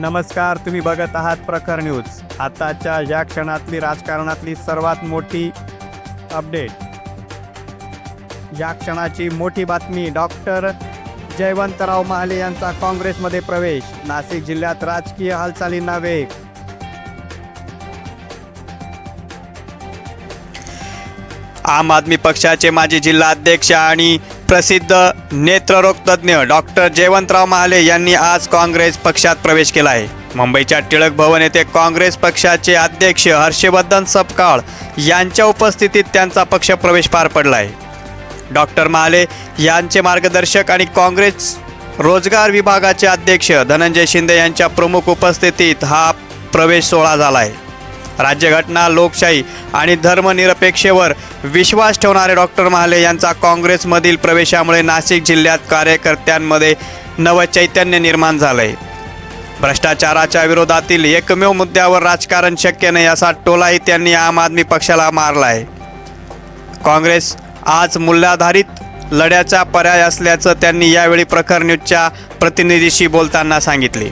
नमस्कार तुम्ही बघत आहात प्रखर न्यूज. आताच्या या क्षणातली राजकारणातली सर्वात मोठी अपडेट. या क्षणाची मोठी बातमी डॉक्टर जयवंतराव महाले यांचा काँग्रेसमध्ये प्रवेश. नाशिक जिल्ह्यात राजकीय हालचालींना वेग आम आदमी पक्षाचे माजी जिल्हा अध्यक्ष आणि प्रसिद्ध नेत्ररोग तज्ज्ञ डॉक्टर जयवंतराव महाले यांनी आज काँग्रेस पक्षात प्रवेश केला आहे. मुंबईच्या टिळक भवन येथे काँग्रेस पक्षाचे अध्यक्ष हर्षवर्धन सपकाळ यांच्या उपस्थितीत त्यांचा पक्ष प्रवेश पार पडला आहे डॉक्टर महाले यांचे मार्गदर्शक आणि काँग्रेस रोजगार विभागाचे अध्यक्ष धनंजय शिंदे यांच्या प्रमुख उपस्थितीत हा प्रवेश सोहळा झाला आहे राज्यघटना लोकशाही आणि धर्मनिरपेक्षेवर विश्वास ठेवणारे डॉक्टर महाले यांचा काँग्रेसमधील प्रवेशामुळे नाशिक जिल्ह्यात कार्यकर्त्यांमध्ये नवचैतन्य निर्माण झालं आहे भ्रष्टाचाराच्या विरोधातील एकमेव मुद्द्यावर राजकारण शक्य नाही असा टोलाही त्यांनी आम आदमी पक्षाला मारला आहे काँग्रेस आज मूल्याधारित लढ्याचा पर्याय असल्याचं त्यांनी यावेळी प्रखर न्यूजच्या प्रतिनिधीशी बोलताना सांगितले.